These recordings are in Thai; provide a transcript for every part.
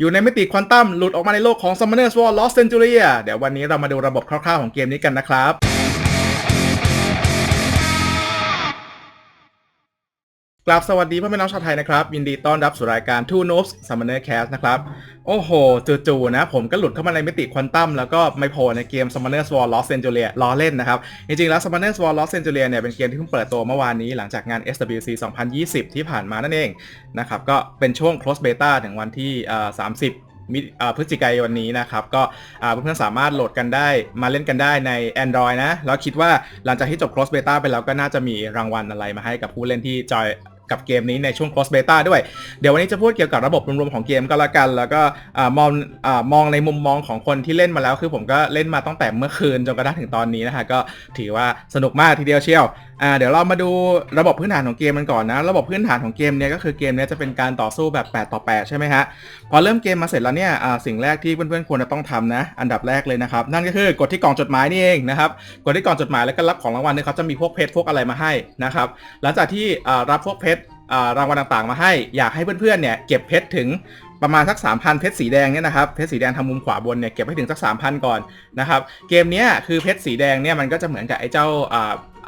อยู่ในมิติควอนตัมหลุดออกมาในโลกของ Summoner's War Lost Centuria เดี๋ยววันนี้เรามาดูระบบคร่าวๆของเกมนี้กันนะครับ กราบสวัสดีพ่อแม่น้องชาวไทยนะครับ ยินดีต้อนรับสู่รายการ Two Noobs Summoner Cast นะครับ โอ้โห จู่ๆนะ ผมก็หลุดเข้ามาในมิติควอนตัมแล้วก็ไม่โผล่ในเกม Summoner's War Lost Centuria ล้อเล่นนะครับ จริงๆแล้ว Summoner's War Lost Centuria เนี่ยเป็นเกมที่เพิ่งเปิดตัวเมื่อวานนี้หลังจากงาน SWC 2020 ที่ผ่านมานั่นเองนะครับก็เป็นช่วง close beta ถึงวันที่ 30มิพฤศจิกายนนี้นะครับ ก็เพื่อนๆสามารถโหลดกันได้มาเล่นกันได้ใน Android นะ แล้วคิดว่าหลังจากที่จบ cross beta ไปแล้วก็น่าจะมีรางวัลอะไรมาให้กับผู้เล่นที่จอย กับเกมนี้ในช่วง cross beta ด้วย เดี๋ยววันนี้จะพูดเกี่ยวกับระบบรวมๆของเกมก็แล้วกัน แล้วก็มองอมองในมุมมองของคนที่เล่นมาแล้ว คือผมก็เล่นมาตั้งแต่เมื่อคืนจนกระทั่งถึงตอนนี้นะฮะก็ถือว่าสนุกมากทีเดียวเชียว อ่าเดี๋ยวเรามาดูระบบพื้นฐานของเกมมันก่อนนะ ระบบพื้นฐานของเกมเนี้ยก็คือเกมเนี้ยจะเป็นการต่อสู้แบบ 8 ต่อ 8 ใช่ไหมฮะ พอเริ่มเกมมาเสร็จแล้วเนี่ยอ่าสิ่งแรกที่เพื่อนๆควรจะต้องทำนะ อันดับแรกเลยนะครับ นั่นก็คือกดที่กล่องจดหมายนี่เองนะครับ กดที่กล่องจดหมายแล้วก็รับของรางวัลเนี่ยเขาจะมีพวกเพชรพวกอะไรมาให้นะครับ หลังจากที่อ่ารับพวกเพชรอ่ารางวัลต่างๆ มาให้ อยากให้เพื่อนๆเนี่ยเก็บเพชรถึงประมาณสัก 3,000 เพชรสีแดงเนี่ยนะครับ เพชรสีแดงทางมุมขวาบนเนี่ยเก็บให้ถึงสัก 3,000 ก่อนนะครับ เกมเนี้ยคือเพชรสีแดงเนี่ยมันก็จะเหมือนกับไอ้เจ้า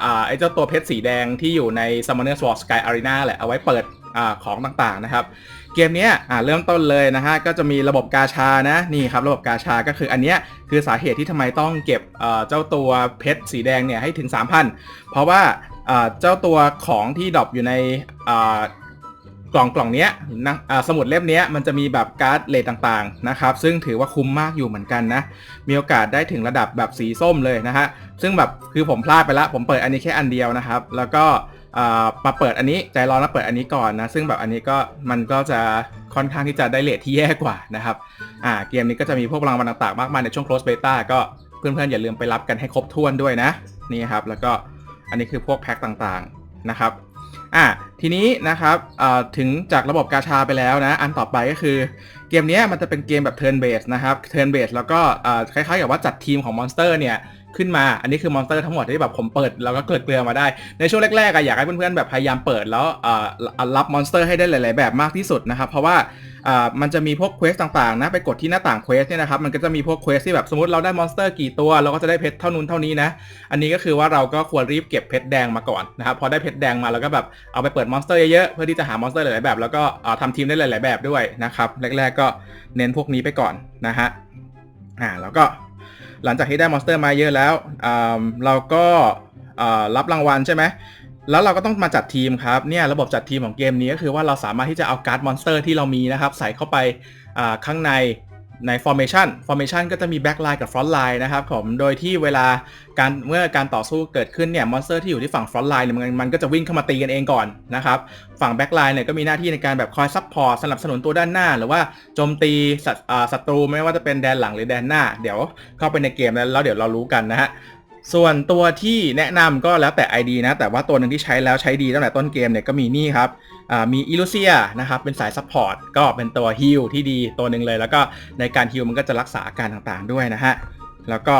อ่าไอ้เจ้าตัวเพชรสีแดงที่อยู่ใน Summoner's War Sky Arena แหละเอาไว้เปิดอ่าของต่างๆนะครับ เกมนี้อ่าเริ่มต้นเลยนะฮะก็จะมีระบบกาชานะนี่ครับระบบกาชาก็คืออันเนี้ยคือสาเหตุที่ทำไมต้องเก็บเอ่อเจ้าตัวเพชรสีแดงเนี่ยให้ถึง 3,000 เพราะว่าอ่าเจ้าตัวของที่ดรอปอยู่ในอ่า กล่องกล่องเนี้ยนะสมุดเล่มเนี้ยมันจะมีแบบการ์ดเลทต่างๆนะครับ ซึ่งถือว่าคุ้มมากอยู่เหมือนกันนะ มีโอกาสได้ถึงระดับแบบสีส้มเลยนะฮะ ซึ่งแบบคือผมพลาดไปละ ผมเปิดอันนี้แค่อันเดียวนะครับ แล้วก็มาเปิดอันนี้ใจร้อนแล้วเปิดอันนี้ก่อนนะ ซึ่งแบบอันนี้ก็มันก็จะค่อนข้างที่จะได้เลทที่แย่กว่านะครับ อ่าเกมนี้ก็จะมีพวกรางวัลต่างๆมากมายในช่วง close beta ก็เพื่อนๆอย่าลืมไปรับกันให้ครบถ้วนด้วยนะ นี่ครับ แล้วก็อันนี้คือพวกแพ็คต่างๆนะครับ อะทีนี้นะครับถึงจากระบบกาชาไปแล้วนะ อันต่อไปก็คือเกมนี้มันจะเป็นเกมแบบเทิร์นเบสนะครับเทิร์นเบสแล้วก็คล้ายๆกับว่าจัดทีมของมอนสเตอร์เนี่ยขึ้นมา อันนี้คือมอนสเตอร์ทั้งหมดที่แบบผมเปิดแล้วก็เกิดเกลือมาได้ ในช่วงแรกๆอะอยากให้เพื่อนๆแบบพยายามเปิดแล้วรับมอนสเตอร์ให้ได้หลาย ๆ แบบมากที่สุดนะครับ เพราะว่า อ่ามันจะมีพวกเควสต่างๆนะไปกดที่หน้าต่างเควสเนี่ยนะครับมันก็จะมีพวกเควสที่แบบสมมติเราได้มอนสเตอร์กี่ตัวเราก็จะได้เพชรเท่านู้นเท่านี้นะอันนี้ก็คือว่าเราก็ควรรีบเก็บเพชรแดงมาก่อนนะครับพอได้เพชรแดงมาแล้วก็แบบเอาไปเปิดมอนสเตอร์เยอะๆเพื่อที่จะหามอนสเตอร์หลายๆแบบ แล้วก็อ่าทำทีมได้หลายๆแบบด้วยนะครับแรกๆก็เน้นพวกนี้ไปก่อนนะฮะอ่าแล้วก็หลังจากที่ได้มอนสเตอร์มาเยอะแล้วอ่าเราก็อ่ารับรางวัลใช่ไหม แล้วเราก็ต้องมาจัดทีมครับเนี่ยระบบจัดทีมของเกมนี้ก็คือว่าเราสามารถที่จะเอาการ์ดมอนสเตอร์ที่เรามีนะครับใส่เข้าไปข้างในใน formation formation ก็จะมี back line กับ front line นะครับผม โดยที่เวลาการเมื่อการต่อสู้เกิดขึ้นเนี่ย มอนสเตอร์ที่อยู่ที่ฝั่ง front line เนี่ยมันมันก็จะวิ่งเข้ามาตีกันเองก่อนนะครับ ฝั่ง back line เนี่ยก็มีหน้าที่ในการแบบคอยซัพพอร์ตสนับสนุนตัวด้านหน้า หรือว่าโจมตีศัตอ่าศัตรูไม่ว่าจะเป็นแดนหลังหรือแดนหน้า เดี๋ยวเข้าไปในเกมแล้วแล้วเดี๋ยวเรารู้กันนะฮะ ส่วนตัวที่แนะนำก็แล้วแต่ ID นะ แต่ว่าตัวหนึ่งที่ใช้แล้วใช้ดีตั้งแต่ต้นเกมเนี่ยก็มีนี่ครับอ่ามีอิลูเซียนะครับเป็นสายซัพพอร์ตก็เป็นตัวฮิลที่ดีตัวหนึ่งเลย แล้วก็ในการฮิลมันก็จะรักษาอาการต่างๆด้วยนะฮะแล้วก็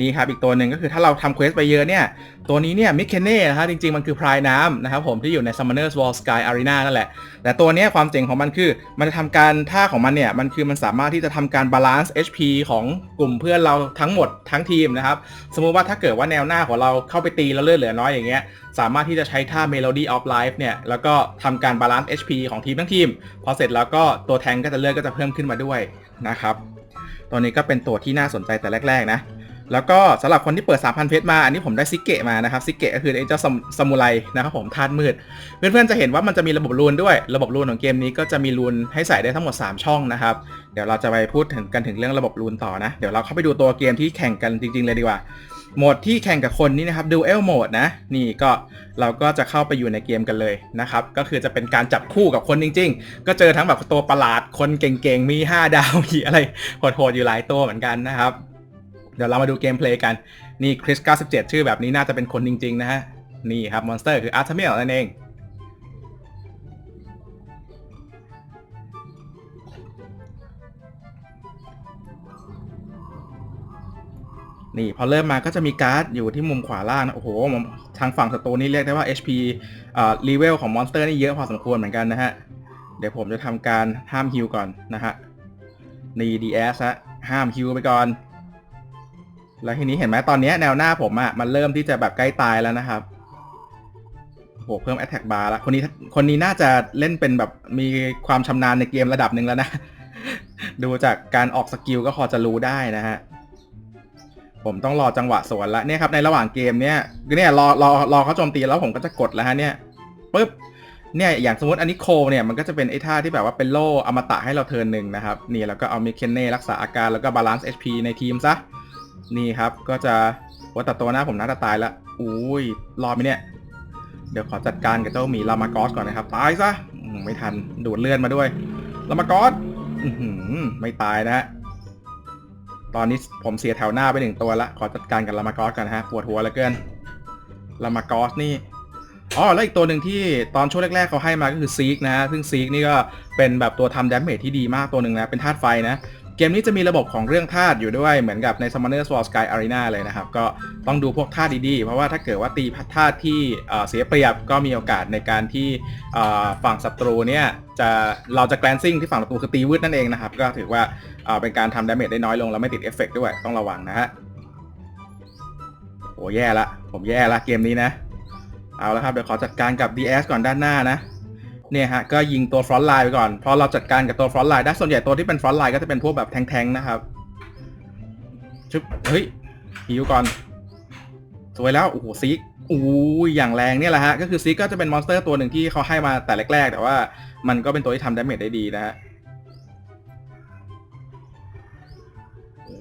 นี่ครับอีกตัวหนึ่งก็คือถ้าเราทำเควสไปเยอะเนี่ย ตัวนี้เนี่ยมิเคเน่นะฮะจริงๆ มันคือพรายน้ำนะครับผมที่อยู่ใน Summoner's War Sky Arena นั่นแหละ แต่ตัวนี้ความเจ๋งของมันคือ มันจะทำการท่าของมันเนี่ย มันคือมันสามารถที่จะทำการบาลานซ์ HP ของกลุ่มเพื่อนเราทั้งหมดทั้งทีมนะครับ สมมุติว่าถ้าเกิดว่าแนวหน้าของเราเข้าไปตีแล้วเลือดเหลือน้อยอย่างเงี้ยสามารถที่จะใช้ท่า Melody of Life เนี่ย แล้วก็ทำการบาลานซ์ HP ของทีมทั้งทีม พอเสร็จแล้วก็ตัวแทงก็จะเลือดก็จะเพิ่มขึ้นมาด้วยนะครับตัวนี้ก็เป็นตัวที่น่าสนใจแต่แรกๆนะ แล้วก็สำหรับคนที่เปิด 3,000 เพชรมา อันนี้ผมได้ซิกเกะมานะครับ ซิกเกะก็คือไอ้เจ้าซามูไรนะครับผมธาตุมืด เพื่อนๆจะเห็นว่ามันจะมีระบบรูนด้วย ระบบรูนของเกมนี้ก็จะมีรูนให้ใส่ได้ทั้งหมด 3 ช่องนะครับ เดี๋ยวเราจะไปพูดถึงกันถึงเรื่องระบบรูนต่อนะ เดี๋ยวเราเข้าไปดูตัวเกมที่แข่งกันจริงๆเลยดีกว่า โหมดที่แข่งกับคนนี่นะครับ Duel Mode นะ นี่ก็เราก็จะเข้าไปอยู่ในเกมกันเลยนะครับ ก็คือจะเป็นการจับคู่กับคนจริง ๆ ก็เจอทั้งแบบตัวประหลาด คนเก่งๆ มี 5 ดาว มีอะไรโหดๆอยู่หลายตัวเหมือนกันนะครับ เดี๋ยวเรามาดูเกมเพลย์กัน นี่คริส97 ชื่อแบบนี้น่าจะเป็นคนจริง ๆ นะฮะ นี่ครับมอนสเตอร์คืออาร์ทเมลนั่นเอง นี่พอเริ่มมาก็จะมีการ์ดอยู่ที่มุมขวาล่างนะ โอ้โห ทางฝั่งศัตรูนี่เรียกได้ว่า HP อ่ารีเวลของมอนสเตอร์นี่เยอะพอสมควรเหมือนกันนะฮะ เดี๋ยวผมจะทำการห้ามฮิลก่อนนะฮะ นี่ DS ฮะ ห้ามคิวไปก่อน แล้วทีนี้เห็นไหมตอนนี้แนวหน้าผมอะ่ะมันเริ่มที่จะแบบใกล้ตายแล้วนะครับโหเพิ่ม attack bar แล้วคนนี้คนนี้น่าจะเล่นเป็นแบบมีความชำนาญในเกมระดับหนึ่งแล้วนะ ดูจากการออกสกิลก็พอจะรู้ได้นะฮะ ผมต้องรอจังหวะสวนละเนี่ยครับในระหว่างเกมเนี่ยเนี่ยรอรอรอเขาโจมตีแล้วผมก็จะกดแล้วฮะเนี่ยปึ๊บเนี่ยอย่างสมมติอันนี้โคเนี่ยมันก็จะเป็นไอ้ท่าที่แบบว่าเป็นโล่อมตะให้เราเทิร์นหนึ่งนะครับ นี่แล้วก็เอามิเคนเน่รักษาอาการแล้วก็บาลานซ์ HP ในทีมซะ นี่ครับก็จะว่าแต่ตัวหน้าผมน่าจะตายละอุ้ยรอดไหมเนี่ย เดี๋ยวขอจัดการกับเจ้าหมีลามากอสก่อนนะครับ ตายซะไม่ทันดูดเลือดมาด้วยลามากอสไม่ตายนะฮะตอนนี้ผมเสียแถวหน้าไปหนึ่งตัวละขอจัดการกับลามากอสกันนะฮะปวดหัวเหลือเกินลามากอสนี่อ๋อแล้วอีกตัวหนึ่งที่ตอนช่วงแรกๆเขาให้มาก็คือซีกนะฮะซึ่งซีกนี่ก็เป็นแบบตัวทำดาเมจที่ดีมากตัวหนึ่งนะเป็นธาตุไฟนะ เกมนี้จะมีระบบของเรื่องธาตุอยู่ด้วยเหมือนกับใน Summoner Sword Sky Arena เลยนะครับ ก็ต้องดูพวกธาตุดีๆ เพราะว่าถ้าเกิดว่าตีธาตุที่เสียเปรียบก็มีโอกาสในการที่ฝั่งศัตรูเนี่ยจะเราจะแกลนซิ่งที่ฝั่งศัตรูคือตีวืดนั่นเองนะครับ ก็ถือว่าเป็นการทำดาเมจได้น้อยลงแล้วไม่ติดเอฟเฟกต์ด้วยต้องระวังนะฮะโอ้แย่ละผมแย่ละเกมนี้นะ เอาละครับเดี๋ยวขอจัดการกับ DS ก่อนด้านหน้านะ เนี่ยฮะก็ยิงตัวฟรอนต์ไลน์ไปก่อนพอเราจัดการกับตัวฟรอนต์ไลน์ได้ส่วนใหญ่ตัวที่เป็นฟรอนต์ไลน์ก็จะเป็นพวกแบบแทงๆนะครับชึบเฮ้ยฮิวก่อนสวยแล้วโอ้โหซีกอู้ยอย่างแรงเนี่ยแหละฮะก็คือซีกก็จะเป็นมอนสเตอร์ตัวหนึ่งที่เขาให้มาแต่แรกๆแต่ว่ามันก็เป็นตัวที่ทำดาเมจได้ดีนะฮะ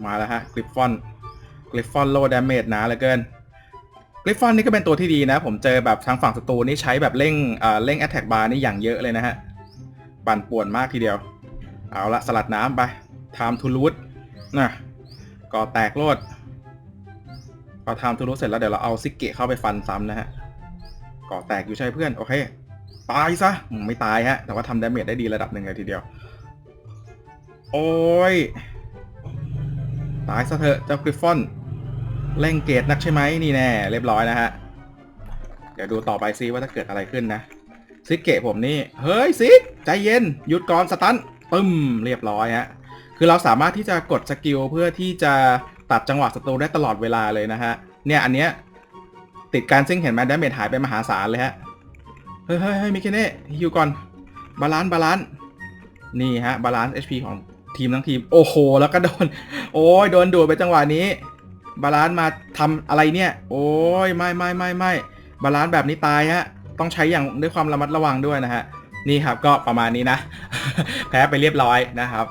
มาแล้วฮะกริฟฟอนกริฟฟอนโลดาเมจหนาเหลือเกิน กริฟฟอนนี่ก็เป็นตัวที่ดีนะ ผมเจอแบบทางฝั่งศัตรูนี่ใช้แบบเร่งเอ่อเร่งแอตแทกบาร์นี่อย่างเยอะเลยนะฮะ ปั่นป่วนมากทีเดียว เอาละสลัดน้ำไป time to loot นะก่อแตกโลดพอ time to loot เสร็จแล้วเดี๋ยวเราเอาซิกเกะเข้าไปฟันซ้ำนะฮะ ก่อแตกอยู่ใช่เพื่อน โอเค ตายซะ ไม่ตายฮะ แต่ว่าทำดาเมจได้ดีระดับหนึ่งเลยทีเดียว โอ้ย ตายซะเถอะเจ้ากริฟฟอน เร่งเกตนักใช่ไหมนี่แน่เรียบร้อยนะฮะ เดี๋ยวดูต่อไปซิว่าจะเกิดอะไรขึ้นนะ ซิกเกะผมนี่ เฮ้ยซิกใจเย็น หยุดก่อนสตันปึ้มเรียบร้อยฮะ คือเราสามารถที่จะกดสกิลเพื่อที่จะตัดจังหวะศัตรูได้ตลอดเวลาเลยนะฮะ เนี่ยอันเนี้ยติดการซิ่งเห็นไหมดาเมจหายไปมหาศาลเลยฮะ เฮ้ยเฮ้ยเฮ้ยมิเคเน่ฮิวก่อน บาลานซ์บาลานซ์นี่ฮะบาลานซ์ HP ของทีมทั้งทีม โอ้โห แล้วก็โดน โอ้ยโดนดูดไปจังหวะนี้ บาลานซ์มาทำอะไรเนี่ย โอ้ยไม่ไม่ไม่ไม่บาลานซ์แบบนี้ตายฮะ ต้องใช้อย่างด้วยความระมัดระวังด้วยนะฮะ นี่ครับก็ประมาณนี้นะ แพ้ไปเรียบร้อยนะครับ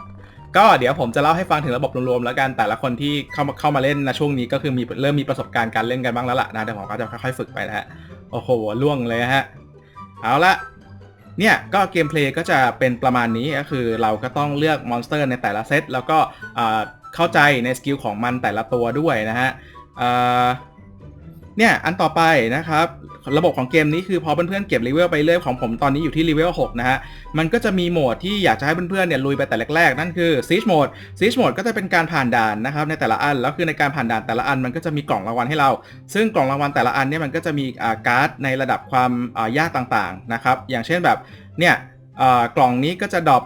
ก็เดี๋ยวผมจะเล่าให้ฟังถึงระบบรวมๆแล้วกัน แต่ละคนที่เข้ามาเข้ามาเล่นนะช่วงนี้ก็คือมีเริ่มมีประสบการณ์การเล่นกันบ้างแล้วล่ะนะเดี๋ยวผมก็จะค่อยๆฝึกไปนะฮะ โอ้โหล่วงเลยฮะ เอาละเนี่ยก็เกมเพลย์ก็จะเป็นประมาณนี้ก็คือเราก็ต้องเลือกมอนสเตอร์ในแต่ละเซตแล้วก็อ่า เข้าใจในสกิลของมันแต่ละตัวด้วยนะฮะเนี่ย อันต่อไปนะครับ ระบบของเกมนี้คือพอเพื่อนๆเก็บเลเวลไปเรื่อยของผมตอนนี้อยู่ที่เลเวล6นะฮะ มันก็จะมีโหมดที่อยากจะให้เพื่อนๆเนี่ยลุยไปแต่แรกๆ นั่นคือ Siege Mode Siege Mode ก็จะเป็นการผ่านด่านนะครับในแต่ละอัน แล้วคือในการผ่านด่านแต่ละอันมันก็จะมีกล่องรางวัลให้เรา ซึ่งกล่องรางวัลแต่ละอันเนี่ยมันก็จะมีอาการ์ดในระดับความายากต่างๆนะครับอย่างเช่นแบบเนี่ยกล่องนี้ก็จะดรอป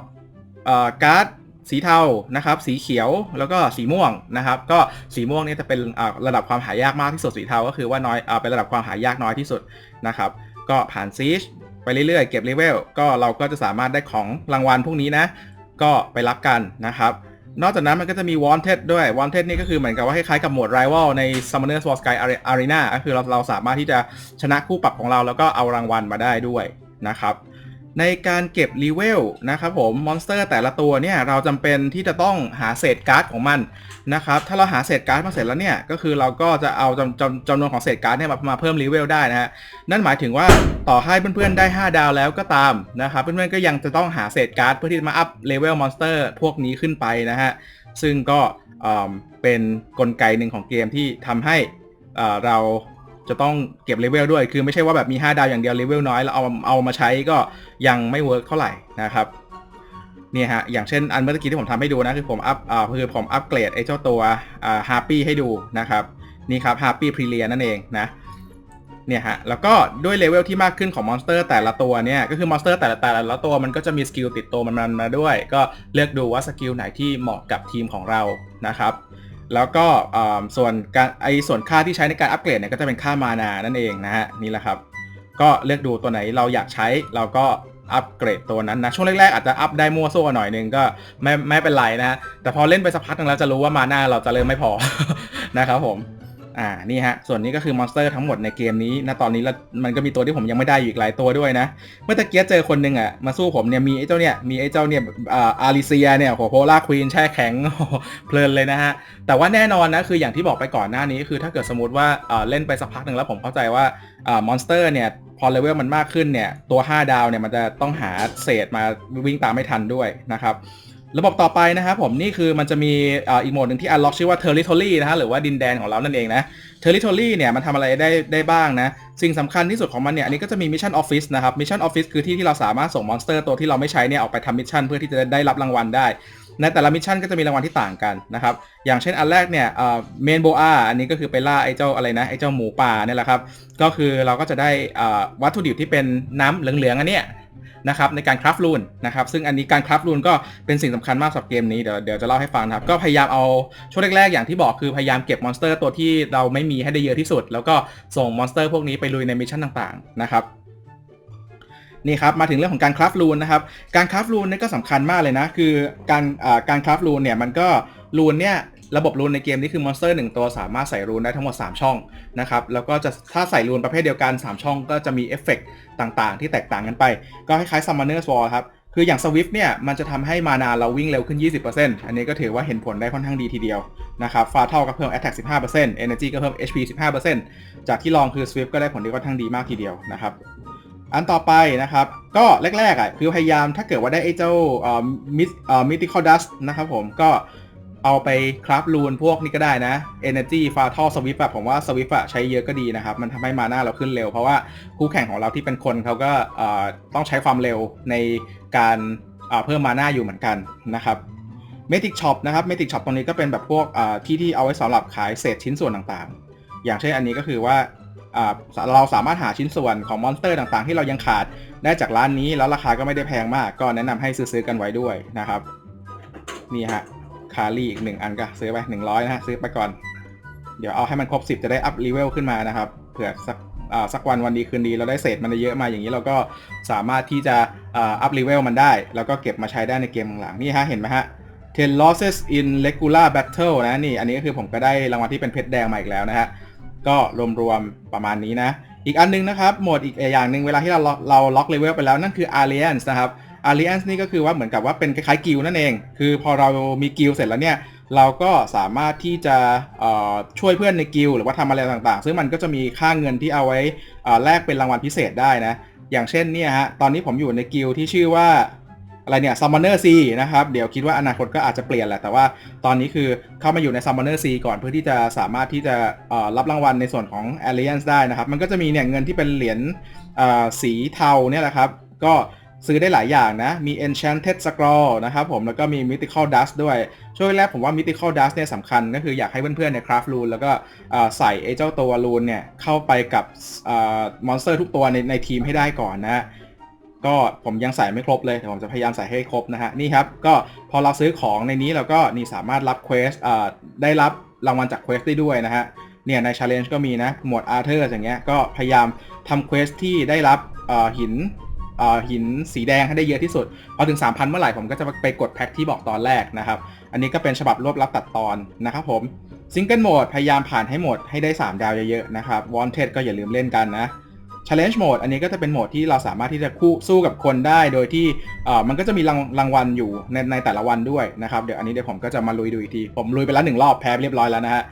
อาการ์ด สีเทานะครับ สีเขียวแล้วก็สีม่วงนะครับ ก็สีม่วงนี่จะเป็นอ่าระดับความหายากมากที่สุดสีเทาก็คือว่าน้อยอ่าเป็นระดับความหายากน้อยที่สุดนะครับ ก็ผ่านซีชไปเรื่อยๆ เก็บเลเวลก็เราก็จะสามารถได้ของรางวัลพวกนี้นะ ก็ไปรับกันนะครับ นอกจากนั้นมันก็จะมี Wanted ด้วย Wanted นี่ก็คือเหมือนกับว่าคล้ายๆกับโหมด Rival ใน Summoner Sword Sky Arena ก็คือเราเราสามารถที่จะชนะคู่ปรับของเราแล้วก็เอารางวัลมาได้ด้วยนะครับ ในการเก็บรีเวลนะครับผมมอนสเตอร์แต่ละตัวเนี่ยเราจำเป็นที่จะต้องหาเศษการ์ดของมันนะครับถ้าเราหาเศษการ์ดมาเสร็จแล้วเนี่ยก็คือเราก็จะเอาจำจำจำนวนของเศษการ์ดเนี่ยมามาเพิ่มรีเวลได้นะฮะนั่นหมายถึงว่าต่อให้เพื่อนๆได้ 5 ดาวแล้วก็ตามนะครับเพื่อนๆก็ยังจะต้องหาเศษการ์ดเพื่อที่จะมาอัพเลเวลมอนสเตอร์พวกนี้ขึ้นไปนะฮะซึ่งก็เป็นกลไกหนึ่งของเกมที่ทำให้เรา จะต้องเก็บเลเวลด้วย คือไม่ใช่ว่าแบบมี 5 ดาวอย่างเดียวเลเวลน้อยแล้วเอาเอามาใช้ก็ยังไม่เวิร์กเท่าไหร่นะครับเนี่ยฮะ อย่างเช่นอันเมื่อกี้ที่ผมทำให้ดูนะ คือผมอัพอ่าคือผมอัปเกรดไอ้เจ้าตัวอ่าฮาร์ปี้ให้ดูนะครับ นี่ครับฮาร์ปี้พรีเลียนั่นเองนะเนี่ยฮะ แล้วก็ด้วยเลเวลที่มากขึ้นของมอนสเตอร์แต่ละตัวเนี่ย ก็คือมอนสเตอร์แต่ละแต่ละตัวมันก็จะมีสกิลติดตัวมันมาด้วย ก็เลือกดูว่าสกิลไหนที่เหมาะกับทีมของเรานะครับ แล้วก็ส่วนการไอส่วนค่าที่ใช้ในการอัปเกรดเนี่ยก็จะเป็นค่ามานานั่นเองนะฮะนี่แหละครับ ก็เลือกดูตัวไหนเราอยากใช้เราก็อัปเกรดตัวนั้นนะช่วงแรกๆอาจจะอัพได้มั่วซั่วหน่อยนึงก็ไม่ไม่เป็นไรนะแต่พอเล่นไปสักพักนึงแล้วจะรู้ว่ามานาเราจะเริ่มไม่พอนะครับผม อ่านี่ฮะส่วนนี้ก็คือมอนสเตอร์ทั้งหมดในเกมนี้นะตอนนี้แล้วมันก็มีตัวที่ผมยังไม่ได้อยู่อีกหลายตัวด้วยนะ เมื่อตะเกียเจอคนหนึ่งอะมาสู้ผมเนี่ยมีไอ้เจ้าเนี่ยมีไอ้เจ้าเนี่ยอ่าอาริเซียเนี่ยโหโพล่าควีนแช่แข็งเพลินเลยนะฮะ แต่ว่าแน่นอนนะคืออย่างที่บอกไปก่อนหน้านี้คือถ้าเกิดสมมติว่าอ่าเล่นไปสักพักหนึ่งแล้วผมเข้าใจว่าอ่ามอนสเตอร์เนี่ยพอเลเวลมันมากขึ้นเนี่ยตัว 5 ดาวเนี่ยมันจะต้องหาเศษมาวิ่งตามไม่ทันด้วยนะครับ ระบบต่อไปนะครับผมนี่คือมันจะมีอีกโหมดหนึ่งที่ unlock ชื่อว่า territory นะฮะหรือว่าดินแดนของเรานั่นเองนะ territory เนี่ยมันทำอะไรได้ได้บ้างนะ สิ่งสำคัญที่สุดของมันเนี่ยอันนี้ก็จะมี mission office นะครับ mission office คือที่ที่เราสามารถส่งมอนสเตอร์ตัวที่เราไม่ใช้เนี่ยออกไปทำมิชชั่นเพื่อที่จะได้รับรางวัลได้ในแต่ละมิชชั่นก็จะมีรางวัลที่ต่างกันนะครับ อย่างเช่นอันแรกเนี่ยเมนโบอาอันนี้ก็คือไปล่าไอ้เจ้าอะไรนะไอ้เจ้าหมูป่าเนี่ยแหละครับ ก็คือเราก็จะได้วัตถุดิบที่เป็นน้ำเหลืองๆอันเนี้ย นะครับในการคราฟรูนนะครับซึ่งอันนี้การคราฟรูนก็เป็นสิ่งสำคัญมากสำหรับเกมนี้เดี๋ยวเดี๋ยวจะเล่าให้ฟังครับก็พยายามเอาช่วงแรกๆอย่างที่บอกคือพยายามเก็บมอนสเตอร์ตัวที่เราไม่มีให้ได้เยอะที่สุด แล้วก็ส่งมอนสเตอร์พวกนี้ไปลุยในมิชชั่นต่างๆนะครับนี่ครับมาถึงเรื่องของการคราฟรูนนะครับการคราฟรูนนี่ก็สำคัญมากเลยนะ คือการการคราฟรูนเนี่ยมันก็รูนเนี่ย ระบบรูนในเกมนี้คือมอนสเตอร์หนึ่งตัวสามารถใส่รูนได้ทั้งหมด 3 ช่องนะครับแล้วก็จะถ้าใส่รูนประเภทเดียวกัน 3 ช่องก็จะมีเอฟเฟกต์ต่างๆ ที่แตกต่างกันไป ก็คล้ายๆ Summoner's War ครับคืออย่าง Swift เนี่ยมันจะทำให้มานาเราวิ่งเร็วขึ้น 20%อันนี้ก็ถือว่าเห็นผลได้ค่อนข้างดีทีเดียวนะครับฟาเท่าก็เพิ่ม Attack 15% Energy ก็เพิ่ม HP 15%จากที่ลองคือ Swift ก็ได้ผลที่ค่อนข้างดีมากทีเดียวนะครับอันต่อไปนะครับ ก็แรกๆอะคือพยายามถ้าเกิดว่าได้ไอ้เจ้าเอ่อมิสเอ่อมิติคอดัสนะครับผมก็ เอาไปคราฟรูนพวกนี้ก็ได้นะ Energy f a t a l Swift อะผมว่า Swift อะใช้เยอะก็ดีนะครับ มันทำให้มาหน้าเราขึ้นเร็ว เพราะว่าคู่แข่งของเราที่เป็นคนเขาก็ต้องใช้ความเร็วในการเพิ่มมาหน้าอยู่เหมือนกันนะครับ Magic Shop นะครับ Magic Shop ตรงนี้ก็เป็นแบบพวกที่ที่เอาไว้สำหรับขายเศษชิ้นส่วนต่างๆ อย่างเช่นอันนี้ก็คือว่าอ่าเราสามารถหาชิ้นส่วนของมอนสเตอร์ต่างๆ ที่เรายังขาดได้จากร้านนี้แล้วราคาก็ไม่ได้แพงมาก ก็แนะนำให้ซื้อๆกันไว้ด้วยนะครับ นี่ฮะ คารีอีกหนึ่งอันก็ซื้อไป100นะฮะซื้อไปก่อน เดี๋ยวเอาให้มันครบ10จะได้อัพเลเวลขึ้นมานะครับเผื่อสักอ่าสักวันวันดีคืนดีเราได้เศษมันเยอะมาอย่างนี้เราก็สามารถที่จะอ่าอัพเลเวลมันได้ แล้วก็เก็บมาใช้ได้ในเกมหลังๆนี่ฮะเห็นไหมฮะ10 losses in regular battle นะนี่อันนี้ก็คือผมก็ได้รางวัลที่เป็นเพชรแดงมาอีกแล้วนะฮะก็รวมๆประมาณนี้นะ อีกอันนึงนะครับโหมดอีกอย่างหนึ่งเวลาที่เราเราล็อกเลเวลไปแล้วนั่นคือ Alliance นะครับ Alliance นี่ก็คือว่าเหมือนกับว่าเป็นคล้ายๆกิลนั่นเอง คือพอเรามีกิลเสร็จแล้วเนี่ยเราก็สามารถที่จะช่วยเพื่อนในกิลหรือว่าทำอะไรต่างๆ ซึ่งมันก็จะมีค่าเงินที่เอาไว้แลกเป็นรางวัลพิเศษได้นะ อย่างเช่นเนี่ยฮะตอนนี้ผมอยู่ในกิลที่ชื่อว่าอะไรเนี่ย Summoner C นะครับ เดี๋ยวคิดว่าอนาคตก็อาจจะเปลี่ยนแหละ แต่ว่าตอนนี้คือเข้ามาอยู่ใน Summoner C ก่อนเพื่อที่จะสามารถที่จะรับรางวัลในส่วนของ Alliance ได้นะครับ มันก็จะมีเนี่ยเงินที่เป็นเหรียญสีเทาเนี่ยแหละครับ ก็ ซื้อได้หลายอย่างนะ มี Enchanted Scroll นะครับผม แล้วก็มี Mythical Dust ด้วย ช่วงแรกผมว่า Mythical Dust เนี่ยสำคัญ ก็คืออยากให้เพื่อนๆเนี่ยคราฟรูนแล้วก็ใส่ไอ้เจ้าตัวรูนเนี่ยเข้าไปกับมอนสเตอร์ทุกตัวในในทีมให้ได้ก่อนนะก็ผมยังใส่ไม่ครบเลยแต่ผมจะพยายามใส่ให้ครบนะฮะ นี่ครับ ก็พอเราซื้อของในนี้เราก็นี่สามารถรับเควสได้รับรางวัลจากเควสได้ด้วยนะฮะ เนี่ยใน Challenge ก็มีนะ หมวดอาร์เธอร์อย่างเงี้ย ก็พยายามทำเควสที่ได้รับหิน หินสีแดงให้ได้เยอะที่สุด พอถึง 3,000 เมื่อไหร่ผมก็จะไปกดแพ็คที่บอกตอนแรกนะครับ อันนี้ก็เป็นฉบับรวบลับตัดตอนนะครับผมซิงเกิลโหมดพยายามผ่านให้หมดให้ได้ 3 ดาวเยอะๆนะครับ Wanted ก็อย่าลืมเล่นกันนะ Challenge Mode อันนี้ก็จะเป็นโหมดที่เราสามารถที่จะคู่สู้กับคนได้ โดยที่มันก็จะมีรางรางวัลอยู่ในในแต่ละวันด้วยนะครับ เดี๋ยวอันนี้เดี๋ยวผมก็จะมาลุยดูอีกที ผมลุยไปแล้วหนึ่งรอบแพ้เรียบร้อยแล้วนะฮะ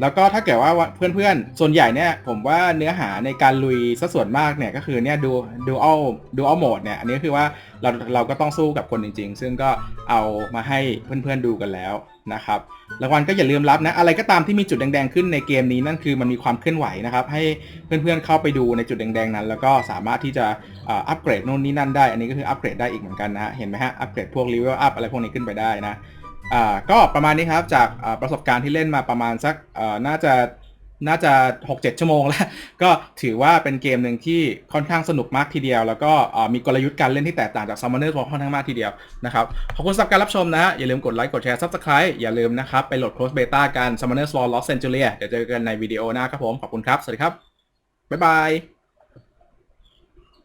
แล้วก็ถ้าเกิดว่าเพื่อนๆ ส่วนใหญ่เนี่ยผมว่าเนื้อหาในการลุยซะส่วนมากเนี่ยก็คือเนี่ยดูดูเอาดูเอาโหมดเนี่ยอันนี้คือว่าเราเราก็ต้องสู้กับคนจริง ๆ ซึ่งก็เอามาให้เพื่อนๆดูกันแล้วนะครับรางวัลก็อย่าลืมรับนะอะไรก็ตามที่มีจุดแดงๆขึ้นในเกมนี้นั่นคือมันมีความเคลื่อนไหวนะครับให้เพื่อนๆเข้าไปดูในจุดแดงๆนั้น แล้วก็สามารถที่จะอัปเกรดนู่นนี่นั่นได้ อันนี้ก็คืออัปเกรดได้อีกเหมือนกันนะฮะเห็นไหมฮะอัปเกรดพวกเลเวลอัพอะไรพวกนี้ขึ้นไปได้นะ อ่าก็ประมาณนี้ครับจากประสบการณ์ที่เล่นมาประมาณสักอ่าน่าจะน่าจะ 6-7 ชั่วโมงแล้ว ก็ถือว่าเป็นเกมหนึ่งที่ค่อนข้างสนุกมากทีเดียว แล้วก็มีกลยุทธ์การเล่นที่แตกต่างจาก Summoner War ค่อนข้างมากทีเดียวนะครับ ขอบคุณสำหรับการรับชมนะฮะอย่าลืมกดไลค์กดแชร์ Subscribe อย่าลืมนะครับ ไปโหลด Close Beta กัน Summoner War Lost Centuria เดี๋ยวเจอกันในวิดีโอหน้าครับผม ขอบคุณครับ สวัสดีครับ บ๊ายบาย